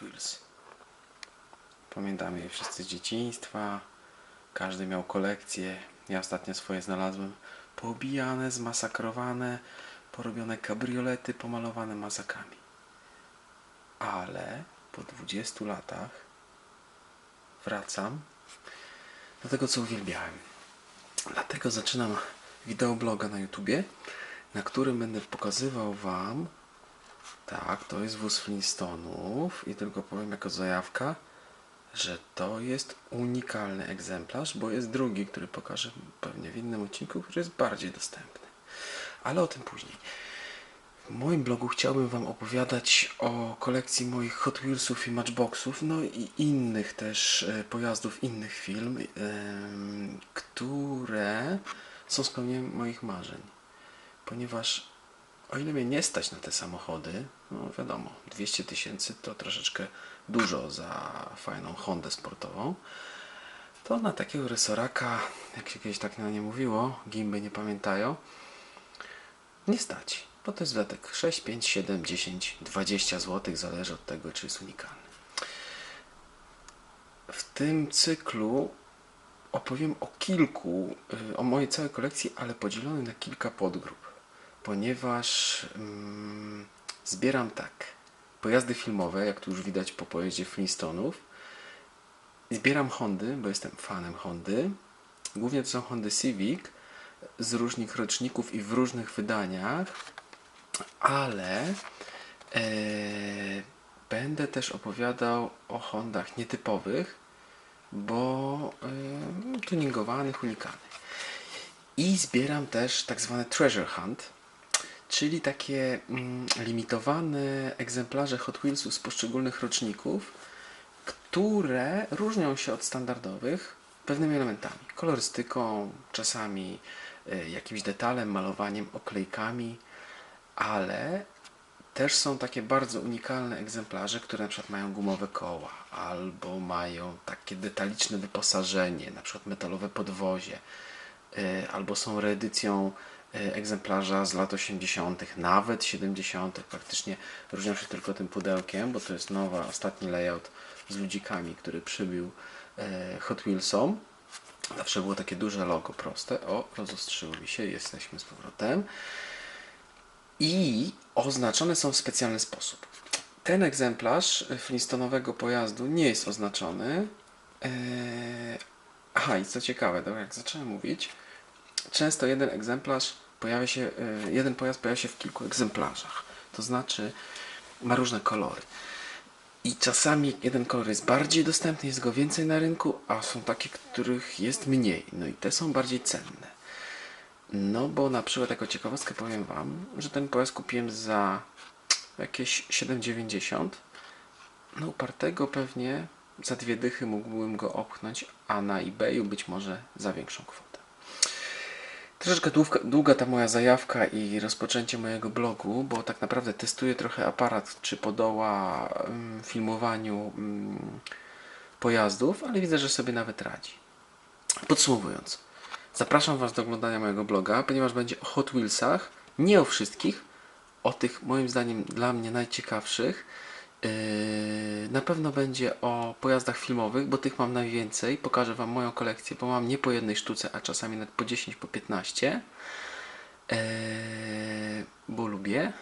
Wheels. Pamiętamy je wszyscy z dzieciństwa. Każdy miał kolekcję. Ja ostatnio swoje znalazłem. Poobijane, zmasakrowane, porobione kabriolety pomalowane mazakami. Ale po 20 latach wracam do tego, co uwielbiałem. Dlatego zaczynam wideobloga na YouTubie, na którym będę pokazywał Wam tak, to jest wóz Flintstonów i tylko powiem jako zajawka, że to jest unikalny egzemplarz, bo jest drugi, który pokażę pewnie w innym odcinku, który jest bardziej dostępny. Ale o tym później. W moim blogu chciałbym Wam opowiadać o kolekcji moich Hot Wheelsów i Matchboxów, no i innych też e, pojazdów, innych firm, em, które są spełnieniem moich marzeń. Ponieważ o ile mnie nie stać na te samochody, no wiadomo, 200 tysięcy to troszeczkę dużo za fajną Hondę sportową, to na takiego resoraka, jak się kiedyś tak na nie mówiło, gimby nie pamiętają, nie stać. Bo to jest wydatek 6, 5, 7, 10, 20 zł, zależy od tego, czy jest unikalny. W tym cyklu opowiem o kilku, y, o mojej całej kolekcji, ale podzielony na kilka podgrup, ponieważ mm, zbieram tak. Pojazdy filmowe, jak tu już widać po pojeździe Flintstonów, zbieram Hondy, bo jestem fanem Hondy, głównie to są Hondy Civic z różnych roczników i w różnych wydaniach, ale e, będę też opowiadał o Hondach nietypowych, bo e, tuningowanych, unikalnych. I zbieram też tak zwane treasure hunt, czyli takie mm, limitowane egzemplarze Hot Wheelsów z poszczególnych roczników, które różnią się od standardowych pewnymi elementami. Kolorystyką, czasami y, jakimś detalem, malowaniem, oklejkami, ale też są takie bardzo unikalne egzemplarze, które na przykład mają gumowe koła, albo mają takie detaliczne wyposażenie, na przykład metalowe podwozie, y, albo są reedycją egzemplarza z lat 80., nawet 70., praktycznie różnią się tylko tym pudełkiem, bo to jest nowa, ostatni layout z ludzikami, który przybił y, Hot Wheelsom. Zawsze było takie duże logo, proste. O, rozostrzyło mi się, jesteśmy z powrotem i oznaczone są w specjalny sposób. Ten egzemplarz Flintstonowego pojazdu nie jest oznaczony. Eee, Aha, i co ciekawe, dobra, jak zacząłem mówić, często jeden egzemplarz pojawia się, e, jeden pojazd pojawia się w kilku egzemplarzach. To znaczy ma różne kolory. I czasami jeden kolor jest bardziej dostępny, jest go więcej na rynku, a są takie, których jest mniej. No i te są bardziej cenne. No bo na przykład jako ciekawostkę powiem Wam, że ten pojazd kupiłem za jakieś 7,90. No upartego pewnie za dwie dychy mógłbym go opchnąć, a na eBayu być może za większą kwotę. Troszeczkę długa, długa ta moja zajawka i rozpoczęcie mojego blogu, bo tak naprawdę testuję trochę aparat, czy podoła ym, filmowaniu ym, pojazdów, ale widzę, że sobie nawet radzi. Podsumowując, zapraszam Was do oglądania mojego bloga, ponieważ będzie o Hot Wheelsach, nie o wszystkich, o tych moim zdaniem dla mnie najciekawszych. Yy, na pewno będzie o pojazdach filmowych, bo tych mam najwięcej. Pokażę Wam moją kolekcję, bo mam nie po jednej sztuce, a czasami nawet po 10, po 15. Yy, bo lubię.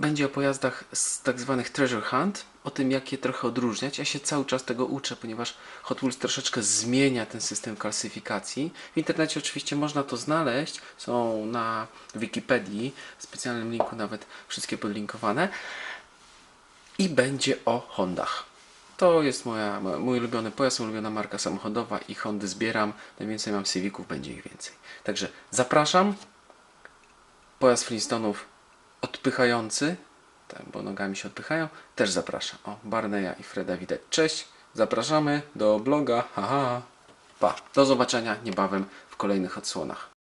Będzie o pojazdach z tak zwanych treasure hunt, o tym jak je trochę odróżniać. Ja się cały czas tego uczę, ponieważ Hot Wheels troszeczkę zmienia ten system klasyfikacji. W internecie oczywiście można to znaleźć, są na Wikipedii, w specjalnym linku nawet wszystkie podlinkowane. I będzie o Hondach. To jest moja, mój ulubiony pojazd, ulubiona marka samochodowa i Hondy zbieram. Najwięcej mam Civiców, będzie ich więcej. Także zapraszam. Pojazd Flintstonów odpychający, tak, bo nogami się odpychają, też zapraszam. O, Barneya i Freda widać. Cześć, zapraszamy do bloga. Haha. Pa. Do zobaczenia niebawem w kolejnych odsłonach.